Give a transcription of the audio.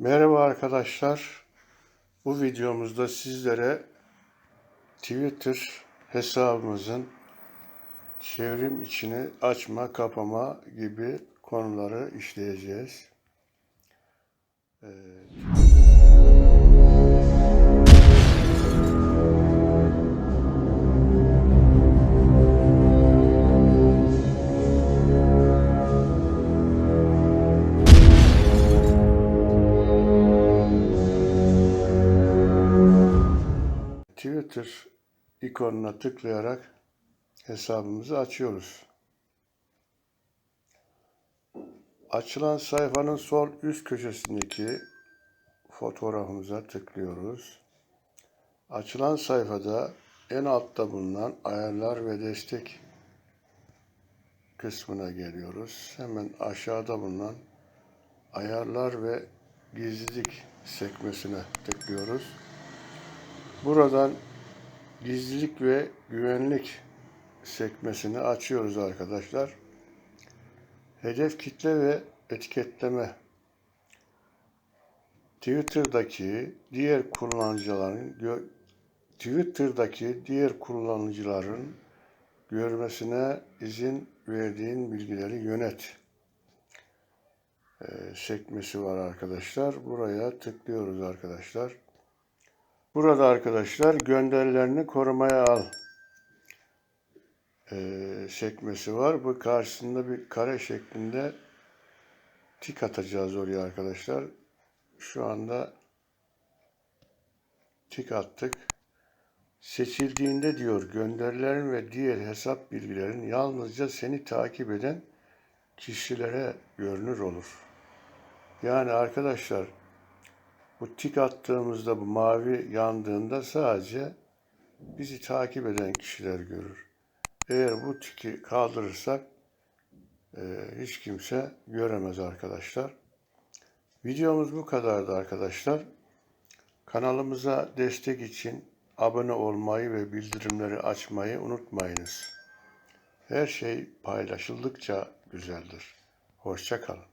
Merhaba arkadaşlar. Bu videomuzda sizlere Twitter hesabımızın çevrim içini açma, kapama gibi konuları işleyeceğiz. Ee, Twitter ikonuna tıklayarak hesabımızı açıyoruz. Açılan sayfanın sol üst köşesindeki fotoğrafımıza tıklıyoruz. Açılan sayfada en altta bulunan ayarlar ve destek kısmına geliyoruz. Hemen aşağıda bulunan ayarlar ve gizlilik sekmesine tıklıyoruz. Buradan gizlilik ve güvenlik sekmesini açıyoruz arkadaşlar. Hedef kitle ve etiketleme. Twitter'daki diğer kullanıcıların Twitter'daki diğer kullanıcıların görmesine izin verdiğin bilgileri yönet e, sekmesi var arkadaşlar. Buraya tıklıyoruz arkadaşlar. Burada arkadaşlar gönderilerini korumaya al e, sekmesi var. Bu karşısında bir kare şeklinde tik atacağız oraya arkadaşlar. Şu anda tik attık. Seçildiğinde diyor gönderilerin ve diğer hesap bilgilerin yalnızca seni takip eden kişilere görünür olur. Yani arkadaşlar bu tik attığımızda bu mavi yandığında sadece bizi takip eden kişiler görür. Eğer bu tiki kaldırırsak e, hiç kimse göremez arkadaşlar. Videomuz bu kadardı arkadaşlar. Kanalımıza destek için abone olmayı ve bildirimleri açmayı unutmayınız. Her şey paylaşıldıkça güzeldir. Hoşça kalın.